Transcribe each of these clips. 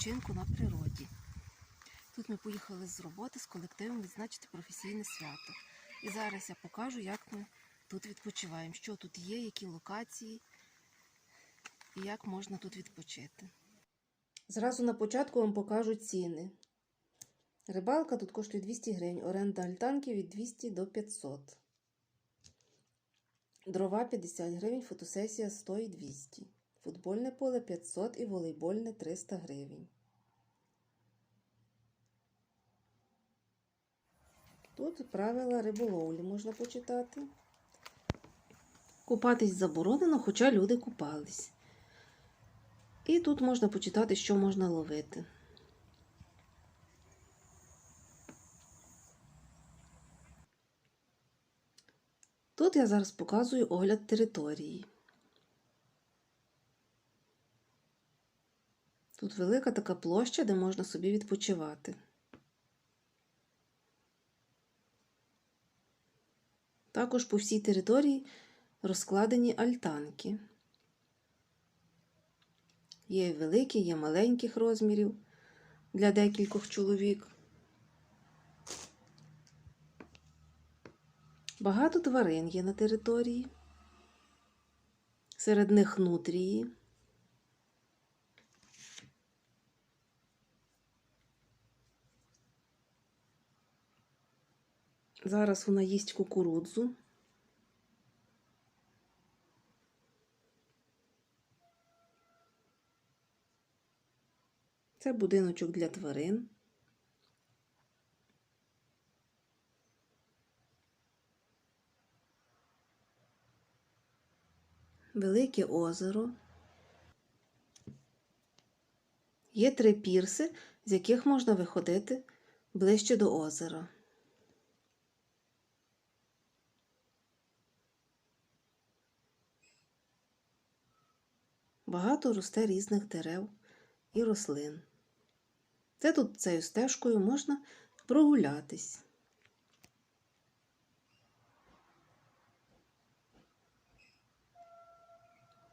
відпочинку на природі. Тут ми поїхали з роботи з колективом відзначити професійне свято. І зараз я покажу, як ми тут відпочиваємо, що тут є, які локації і як можна тут відпочити. Зразу на початку вам покажу ціни. Рибалка тут коштує 200 гривень, оренда альтанки від 200 до 500. Дрова 50 гривень, фотосесія 100 і 200. Футбольне поле 500 і волейбольне 300 гривень. Тут правила риболовлі можна почитати. Купатись заборонено, хоча люди купались. І тут можна почитати, що можна ловити. Тут я зараз показую огляд території. Тут велика така площа, де можна собі відпочивати. Також по всій території розкладені альтанки. Є великі, є маленьких розмірів для декількох чоловік. Багато тварин є на території. Серед них нутрії. Зараз вона їсть кукурудзу. Це будиночок для тварин. Велике озеро. Є три пірси, з яких можна виходити ближче до озера. Багато росте різних дерев і рослин. Це тут цією стежкою можна прогулятись.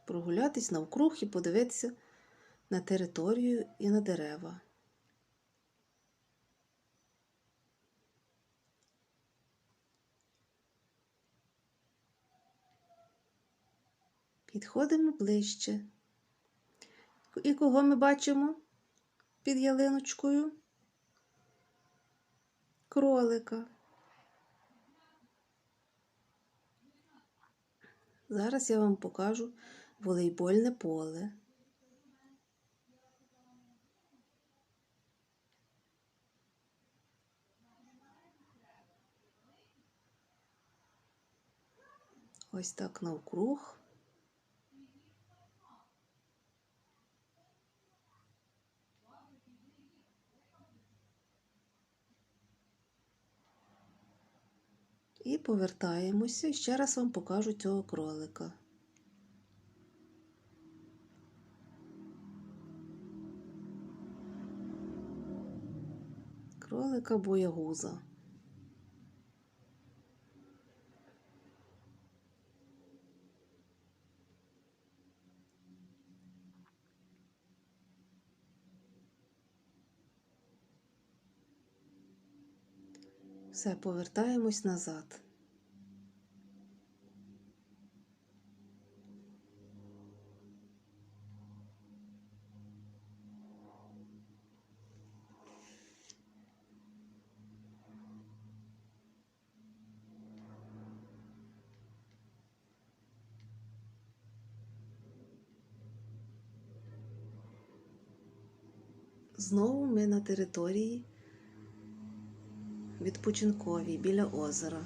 Прогулятись навкруг і подивитися на територію і на дерева. Підходимо ближче. І кого ми бачимо під ялиночкою? Кролика. Зараз я вам покажу волейбольне поле. Ось так навкруг. І повертаємося. Ще раз вам покажу цього кролика. Кролика боягуза. Все, повертаємось назад. Знову ми на території відпочинковій біля озера.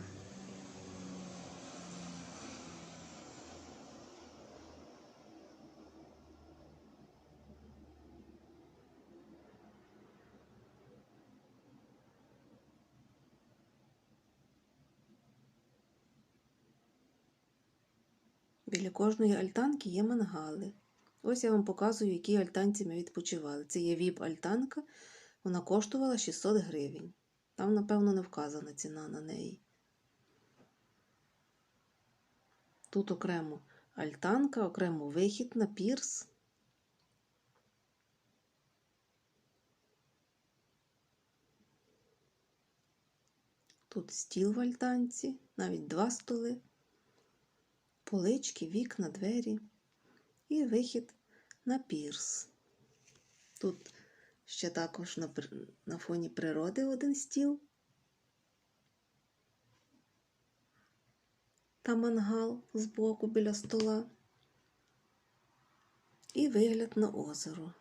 Біля кожної альтанки є мангали. Ось я вам показую, які альтанці ми відпочивали. Це є віп-альтанка, вона коштувала 600 гривень. Там, напевно, не вказана ціна на неї. Тут окремо альтанка, окремо вихід на пірс. Тут стіл в альтанці, навіть два столи, полички, вікна, двері і вихід на пірс. Тут ще також на, на фоні природи один стіл та мангал збоку біля стола. І вигляд на озеро.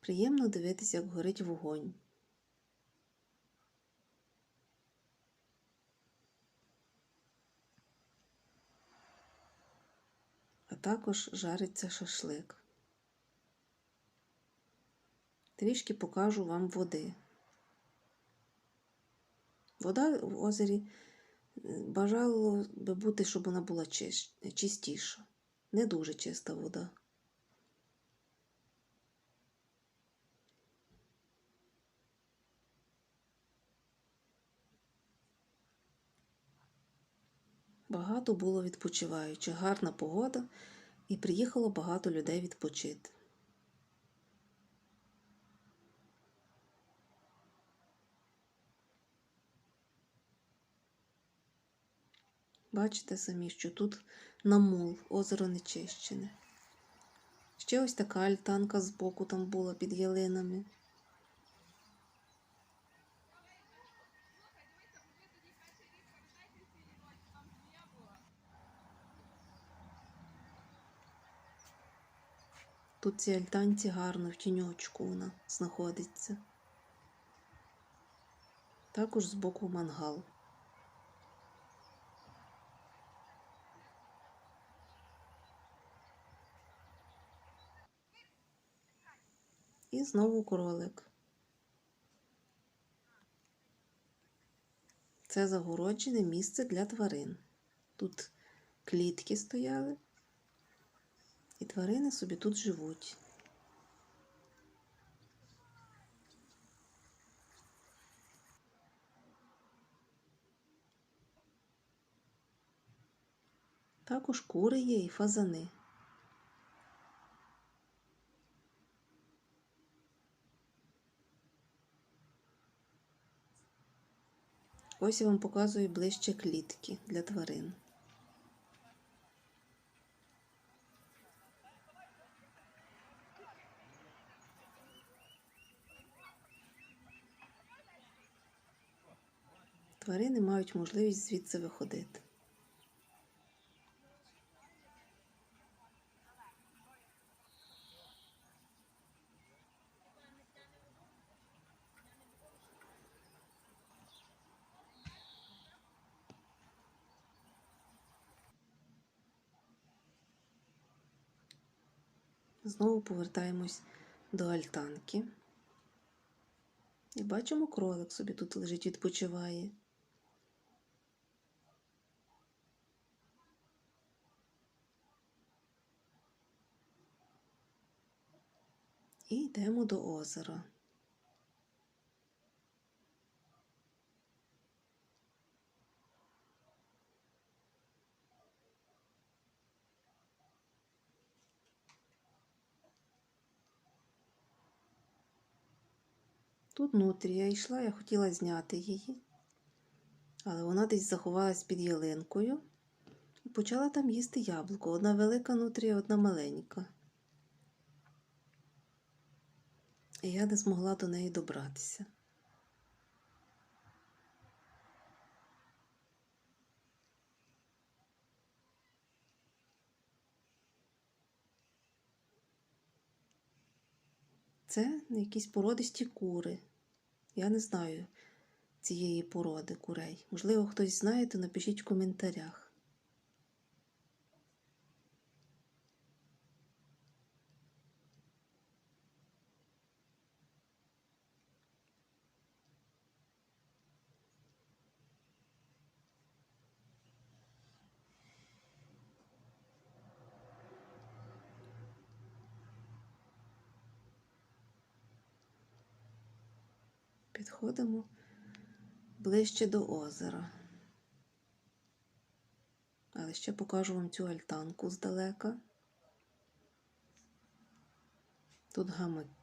Приємно дивитися, як горить вогонь. А також жариться шашлик. Трішки покажу вам води. Вода в озері е, бажало би бути, щоб вона була чистіша. Не дуже чиста вода. Багато було відпочиваючих, гарна погода, і приїхало багато людей відпочити. Бачите самі, що тут намул, озеро нечищене. Ще ось така альтанка збоку там була під ялинами. Тут ці альтанці гарно в тіньочку вона знаходиться. Також збоку мангал. І знову кролик. Це загороджене місце для тварин. Тут клітки стояли, і тварини собі тут живуть. Також кури є і фазани. Ось я вам показую ближче клітки для тварин. Тварини мають можливість звідси виходити. Знову повертаємось до альтанки. І бачимо, кролик собі тут лежить, відпочиває. І йдемо до озера. Тут нутрія йшла, я хотіла зняти її, але вона десь заховалась під ялинкою і почала там їсти яблуко. Одна велика нутрія, одна маленька. І я не змогла до неї добратися. Це якісь породисті кури. Я не знаю цієї породи курей. Можливо, хтось знає, то напишіть в коментарях. Підходимо ближче до озера. Але ще покажу вам цю альтанку здалека. Тут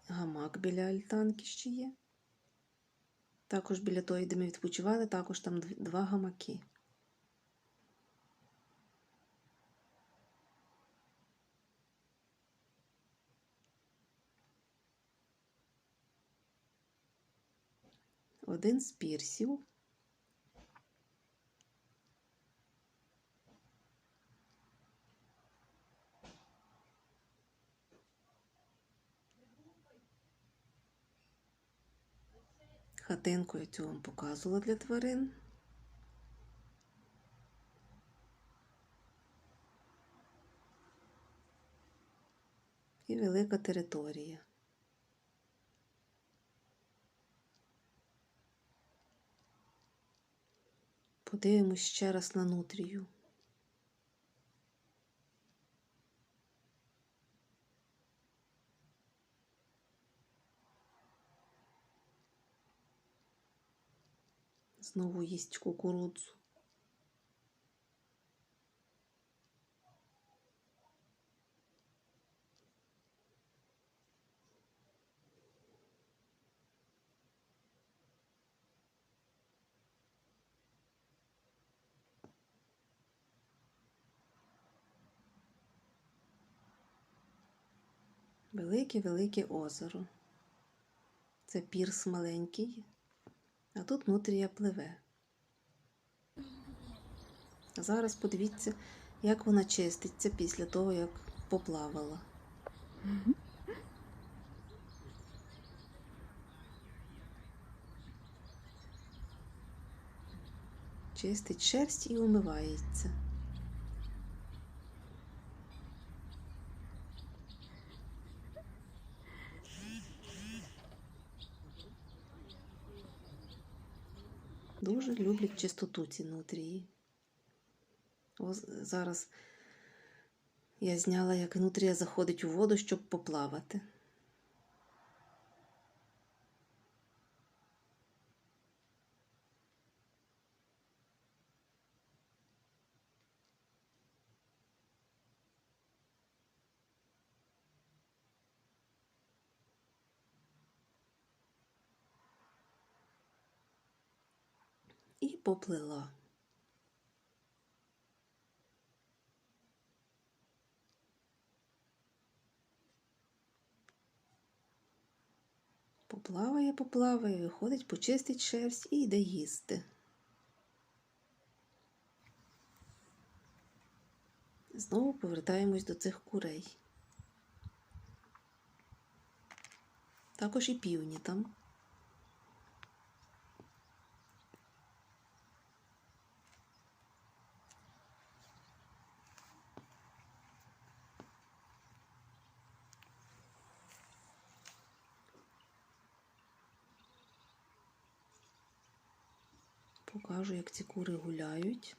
гамак, біля альтанки ще є. Також біля тої, де ми відпочивали, також там два гамаки. Один з пірсів. Хатинку я цю вам показувала для тварин. І велика територія. Подивимось ще раз на нутрію. Знову їсть кукурудзу. Велике-велике озеро. Це пірс маленький, а тут нутрія пливе. А зараз подивіться, як вона чиститься після того, як поплавала. Чистить шерсть і умивається. Дуже люблять чистоту ці нутрії. Ось зараз я зняла, як нутрія заходить у воду, щоб поплавати. І поплила. Поплаває, поплаває, виходить, почистить шерсть і йде їсти. Знову повертаємось до цих курей. Також і півні там. Покажу, як ці кури гуляють.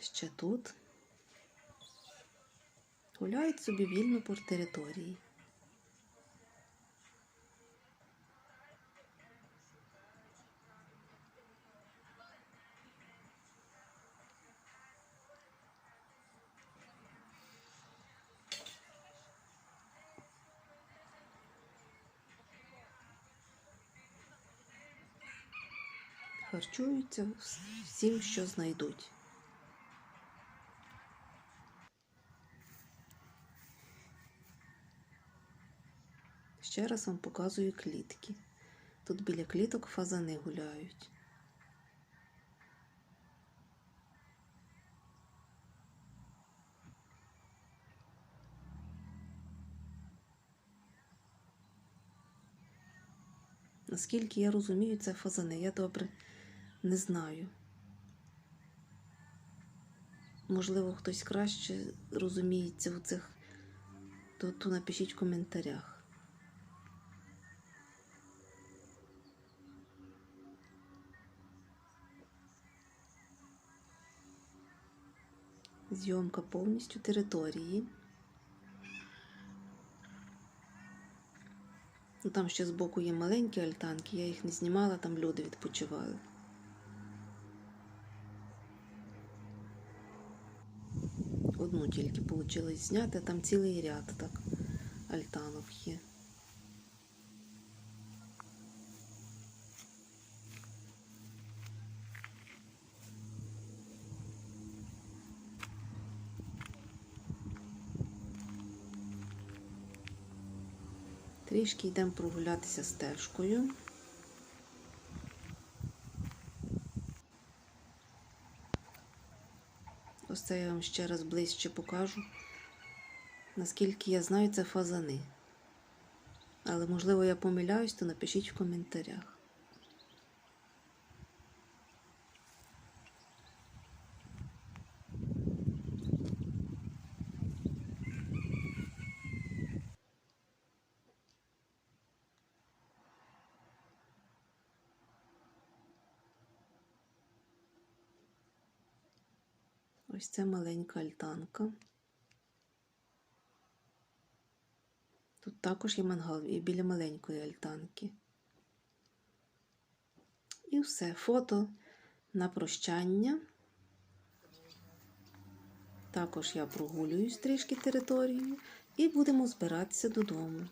Ще тут. Гуляють собі вільно по території. Харчуються всім, що знайдуть. Ще раз вам показую клітки. Тут біля кліток фазани гуляють. Наскільки я розумію, це фазани. Я добре не знаю. Можливо, хтось краще розуміється у цих, то, то напишіть в коментарях. Зйомка повністю території. Ну, Там ще збоку є маленькі альтанки, я їх не знімала, там люди відпочивали. Одну тільки вийшло зняти, там цілий ряд так альтанок є. Трішки йдемо прогулятися стежкою. Ось це я вам ще раз ближче покажу. Наскільки я знаю, це фазани. Але можливо я помиляюсь, то напишіть в коментарях. Ось це маленька альтанка. Тут також є мангал і біля маленької альтанки. І все, фото на прощання. Також я прогулююсь трішки територією і будемо збиратися додому.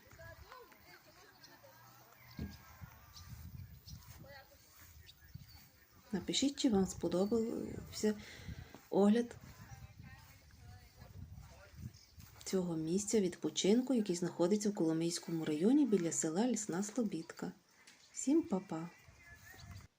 Напишіть, чи вам сподобався огляд цього місця відпочинку, який знаходиться в Коломийському районі біля села Лісна Слобідка. Всім па-па!